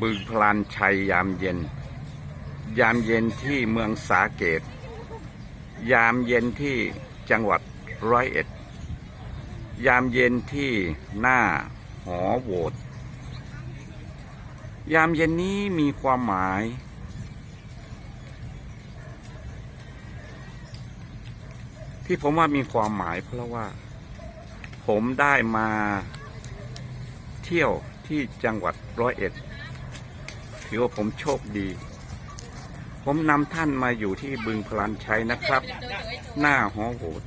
บึงพลานชัยยามเย็น ยามเย็นที่เมืองสาเกต ยามเย็นที่จังหวัดร้อยเอ็ด ยามเย็นที่หน้าหอโหวตยามเย็นนี้มีความหมาย ที่ผมว่ามีความหมายเพราะว่า ผมได้มาเที่ยวที่จังหวัดร้อยเอ็ด ถือว่าผมโชคดี ผมนำท่านมาอยู่ที่บึงพลานชัยนะครับ หน้าหอโหด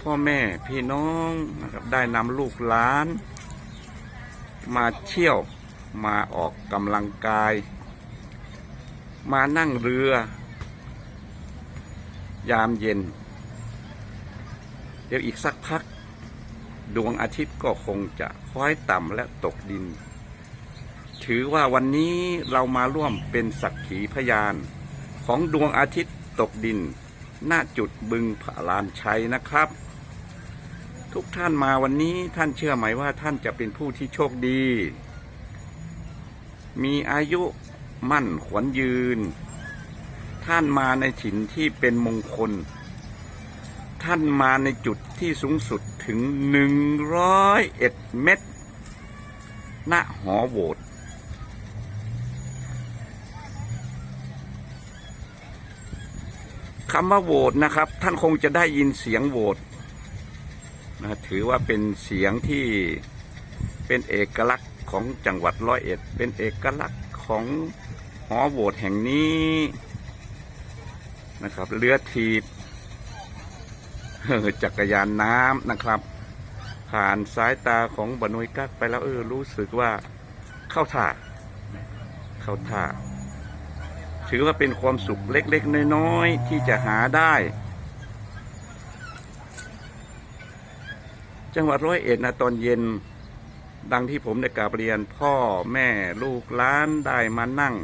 พ่อแม่พี่น้องนะครับได้นำลูกหลาน มาเที่ยวมาออกกำลังกาย มานั่งเรือ ยามเย็น เดี๋ยวอีกสักพัก ดวงอาทิตย์ก็คงจะคล้อยต่ำและตกดิน ถือว่าวันนี้เรามาร่วมเป็นสักขีพยาน ของดวงอาทิตย์ตกดิน หน้าจุดบึงผาลานชัยนะครับ ทุกท่านมาวันนี้ท่านเชื่อไหมว่าท่านจะเป็นผู้ที่โชคดี มีอายุมั่นขวัญยืน ท่านมาในถิ่นที่เป็นมงคล ท่านมาในจุดที่สูงสุดถึงหนึ่งร้อยเอ็ดเมตรณหอโหวต คำว่าโหวตนะครับ ท่านคงจะได้ยินเสียงโหวตนะถือว่าเป็นเสียงที่เป็นเอกลักษณ์ของจังหวัดร้อยเอ็ด เป็นเอกลักษณ์ของหอโหวตแห่งนี้นะครับเรือถีบเออจักรยานน้ำนะครับ ผ่านสายตาของบนวยกักไปแล้วเออรู้สึกว่าเข้าท่า เข้าท่า ถือว่าเป็นความสุขเล็ก ๆ น้อยๆที่จะหาได้ จังหวัดร้อยเอ็ดนะตอนเย็น ดังที่ผมได้กราบเรียนพ่อแม่ลูกล้านได้มานั่ง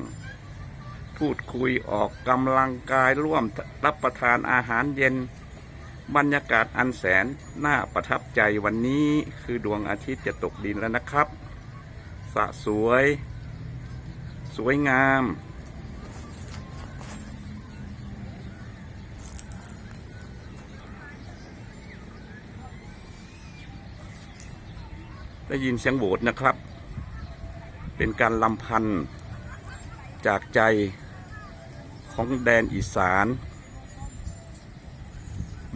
พูดคุยออกกำลังกายร่วมรับประทานอาหารเย็น บรรยากาศอันแสนน่าประทับใจวันนี้คือดวงอาทิตย์จะตกดินแล้วนะครับ สะสวย สวยงาม ได้ยินเสียงโหวตนะครับ เป็นการลำพันธ์จากใจของแดนอีสาน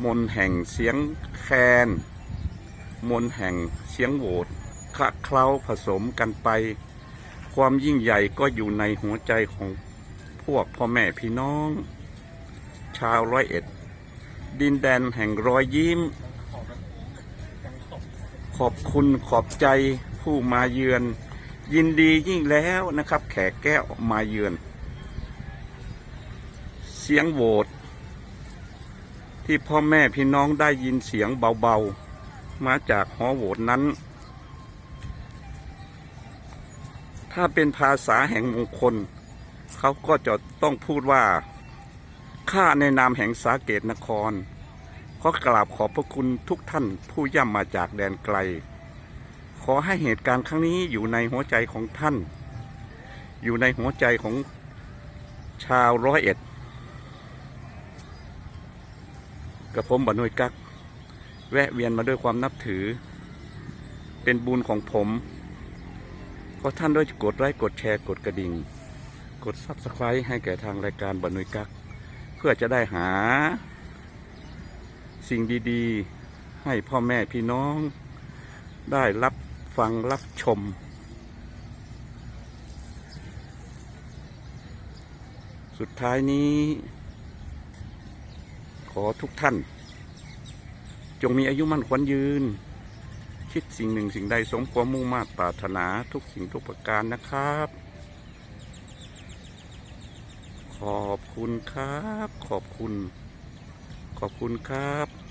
มนต์แห่งเสียงแคน มนต์แห่งเสียงโหวตคละเคล้าผสมกันไป ความยิ่งใหญ่ก็อยู่ในหัวใจของพวกพ่อแม่พี่น้อง ชาวร้อยเอ็ด ดินแดนแห่งรอยยิ้ม ขอบคุณขอบใจผู้มาเยือน ยินดียิ่งแล้วนะครับ แขกแก้วมาเยือน เสียงโหวตที่พ่อแม่พี่น้องได้ยินเสียงเบาๆ มาจากหอโหวตนั้น ถ้าเป็นภาษาแห่งมงคล เขาก็จะต้องพูดว่าข้าในนามแห่งสาเกตนคร ขอกราบขอบพระคุณทุกท่านผู้ย่ำมาจากแดนไกล ขอให้เหตุการณ์ครั้งนี้อยู่ในหัวใจของท่าน อยู่ในหัวใจของชาวร้อยเอ็ดกับผมบรรนุยกัก แวะเวียนมาด้วยความนับถือ เป็นบุญของผมขอท่านด้วยกดไลค์กดแชร์กดกระดิ่ง กดซับสไครต์ให้แก่ทางรายการบรรนุยกัก เพื่อจะได้หา สิ่งดีๆ ให้พ่อแม่พี่น้อง ได้รับฟังรับชม สุดท้ายนี้ ขอทุกท่าน จงมีอายุมั่นขวัญยืน คิดสิ่งหนึ่งสิ่งใดสมความมุ่งมา่ปรารถนาทุกสิ่งทุกประการนะครับขอบคุณครับ ขอบคุณ ขอบคุณครับ